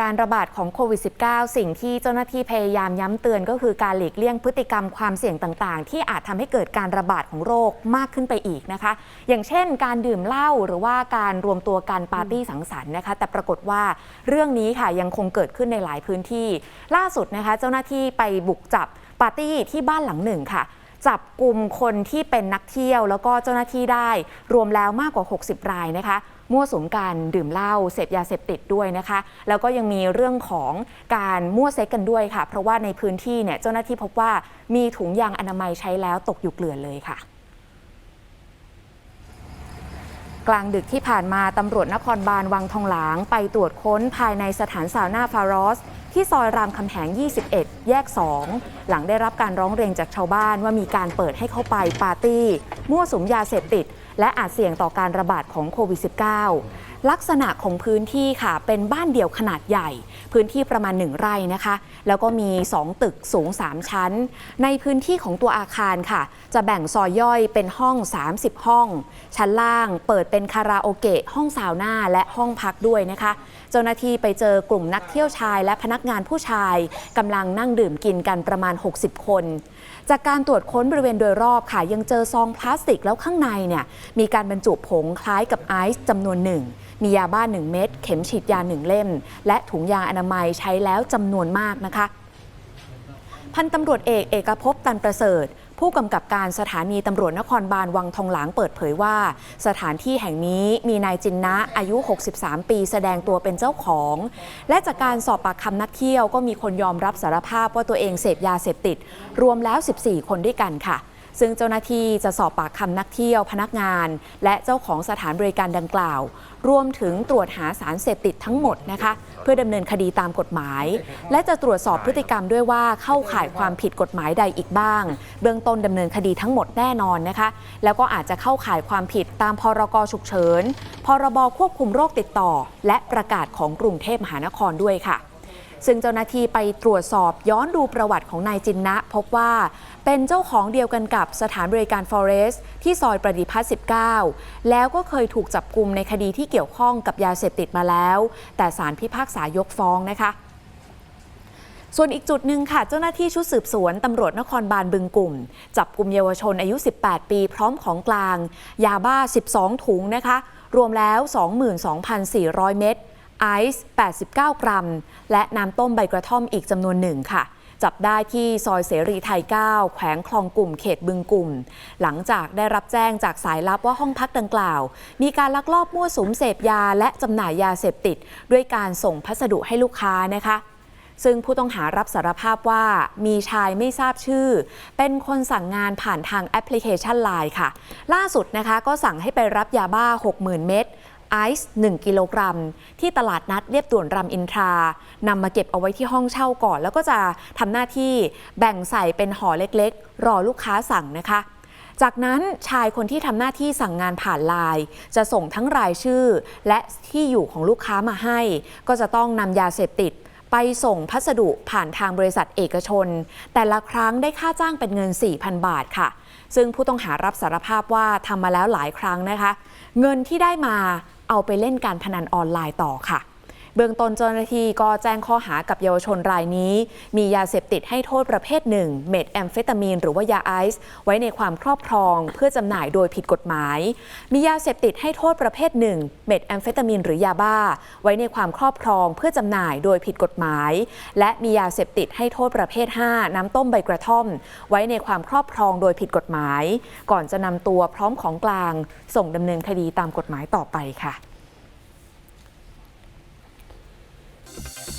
การระบาดของโควิด -19 สิ่งที่เจ้าหน้าที่พยายามย้ำเตือนก็คือการหลีกเลี่ยงพฤติกรรมความเสี่ยงต่างๆ ที่อาจทำให้เกิดการระบาดของโรคมากขึ้นไปอีกนะคะ อย่างเช่น การดื่มเหล้าหรือว่าการรวมตัวกันปาร์ตี้สังสรรค์นะคะ แต่ปรากฏว่าเรื่องนี้ค่ะยังคงเกิดขึ้นในหลายพื้นที่ ล่าสุดนะคะ เจ้าหน้าที่ไปบุกจับปาร์ตี้ที่บ้านหลังหนึ่งค่ะ จับกลุ่มคนที่เป็นนักเที่ยว แล้วก็เจ้าหน้าที่ได้ รวมแล้วมากกว่า 60 รายนะคะมั่วสุมการดื่มเหล้าเสพยาเสพติดด้วยนะคะ แล้วก็ยังมีเรื่องของการมั่วเซ็กกันด้วยค่ะ เพราะว่าในพื้นที่เนี่ยเจ้าหน้าที่พบว่ามีถุงยางอนามัยใช้แล้วตกอยู่เกลื่อนเลยค่ะ กลางดึกที่ผ่านมาตำรวจนครบาลวังทองหลาง ไปตรวจค้นภายในสถานสาวนาฟารอส ที่ซอยรามคำแหง 21 แยก 2 หลังได้รับการร้องเรียนจากชาวบ้านว่ามีการเปิดให้เข้าไปปาร์ตี้ มั่วสุมยาเสพติด และอาจเสี่ยงต่อการระบาดของโควิด -19 ลักษณะของพื้นที่ค่ะ เป็นบ้านเดี่ยวขนาดใหญ่ พื้นที่ประมาณ 1 ไร่นะคะ แล้วก็มี 2 ตึกสูง 3 ชั้น ในพื้นที่ของตัวอาคารค่ะ จะแบ่งซอยย่อยเป็นห้อง 30 ห้อง ชั้นล่างเปิดเป็นคาราโอเกะห้องซาวน่าและห้องพักด้วยนะคะ เจ้าหน้าที่ไปเจอกลุ่มนักเที่ยวชาย และพนักงานผู้ชายกำลังนั่งดื่มกินกันประมาณ 60 คน จากการตรวจค้นบริเวณโดยรอบค่ะ ยังเจอซองพลาสติกแล้วข้างในเนี่ยมีการบรรจุผงคล้ายกับไอซ์จำนวนหนึ่ง มียาบ้า 1 เม็ดเข็มฉีดยา 1 เล่ม และถุงยางอนามัยใช้แล้วจำนวนมากนะคะ พันตำรวจเอกเอกภพตันประเสริฐผู้กำกับการสถานีตำรวจนครบาลวังทองหลางเปิดเผยว่า สถานที่แห่งนี้มีนายจินนะอายุ 63 ปีแสดงตัวเป็นเจ้าของ และจากการสอบปากคำนักเที่ยวก็มีคนยอมรับสารภาพว่าตัวเองเสพยาเสพติด รวมแล้ว 14 คนด้วยกันค่ะ ซึ่งเจ้าหน้าที่จะสอบปากคำนักเที่ยวพนักงาน และเจ้าของสถานบริการดังกล่าว รวมถึงตรวจหาสารเสพติดทั้งหมดนะคะ เพื่อดำเนินคดีตามกฎหมาย และจะตรวจสอบพฤติกรรมด้วยว่าเข้าข่ายความผิดกฎหมายใดอีกบ้าง เบื้องต้นดำเนินคดีทั้งหมดแน่นอนนะคะ แล้วก็อาจจะเข้าข่ายความผิดตามพรกฉุกเฉิน พรบควบคุมโรคติดต่อ และประกาศของกรุงเทพมหานครด้วยค่ะซึ่งเจ้าหน้าที่ไปตรวจสอบย้อนดูประวัติของนายจินนะ พบว่า เป็นเจ้าของเดียวกันกับสถานบริการ Forest ที่ซอยประดิพัฒน์19 แล้วก็เคยถูกจับกลุ่มในคดีที่เกี่ยวข้องกับยาเสพติดมาแล้ว แต่ศาลพิพากษายกฟ้องนะคะส่วนอีกจุดหนึ่งค่ะ เจ้าหน้าที่ชุดสืบสวนตำรวจนครบาลบึงกลุ่ม จับกลุ่มเยาวชนอายุ 18 ปี พร้อมของกลาง ยาบ้า 12 ถุงนะคะ รวมแล้ว 22,400 เม็ด ไอซ์ 89 กรัม และน้ำต้มใบกระท่อมอีกจำนวนหนึ่งค่ะ จับได้ที่ซอยเสรีไทย 9 แขวงคลองกลุ่มเขตบึงกลุ่ม หลังจากได้รับแจ้งจากสายลับว่าห้องพักดังกล่าว มีการลักลอบมั่วสุมเสพยาและจำหน่ายยาเสพติด ด้วยการส่งพัสดุให้ลูกค้านะคะซึ่งผู้ต้องหารับสารภาพว่ามีชายไม่ทราบชื่อ เป็นคนสั่งงานผ่านทางแอปพลิเคชัน Line ค่ะ ล่าสุดนะคะก็สั่งให้ไปรับยาบ้า 60,000 เม็ด ไอซ์1กิโลกรัม ที่ตลาดนัดเรียบด่วนรามอินทรานำมาเก็บเอาไว้ที่ห้องเช่าก่อน แล้วก็จะทำหน้าที่แบ่งใส่เป็นห่อเล็กๆ รอลูกค้าสั่งนะคะจากนั้นชายคนที่ทำหน้าที่สั่งงานผ่านไลน์จะส่งทั้งรายชื่อ และที่อยู่ของลูกค้ามาให้ ก็จะต้องนำยาเสพติด ไปส่งพัสดุผ่านทางบริษัทเอกชน แต่ละครั้งได้ค่าจ้างเป็นเงิน 4,000 บาทค่ะ ซึ่งผู้ต้องหารับสารภาพว่าทำมาแล้วหลายครั้งนะคะ เงินที่ได้มา เอาไปเล่นการพนันออนไลน์ต่อค่ะ เบื้องต้นเจ้าหน้าที่ก็แจ้งข้อหากับเยาวชนรายนี้ มียาเสพติดให้โทษประเภทหนึ่งเมทแอมเฟตามีน หรือว่ายาไอซ์ไว้ในความครอบครองเพื่อจำหน่ายโดยผิดกฎหมาย มียาเสพติดให้โทษประเภทหนึ่งเมทแอมเฟตามีน หรือยาบ้า ไว้ในความครอบครองเพื่อจำหน่ายโดยผิดกฎหมาย และมียาเสพติดให้โทษประเภท 5 น้ำต้มใบกระท่อม ไว้ในความครอบครองโดยผิดกฎหมาย ก่อนจะนำตัวพร้อมของกลาง ส่งดำเนินคดีตามกฎหมายต่อไปค่ะ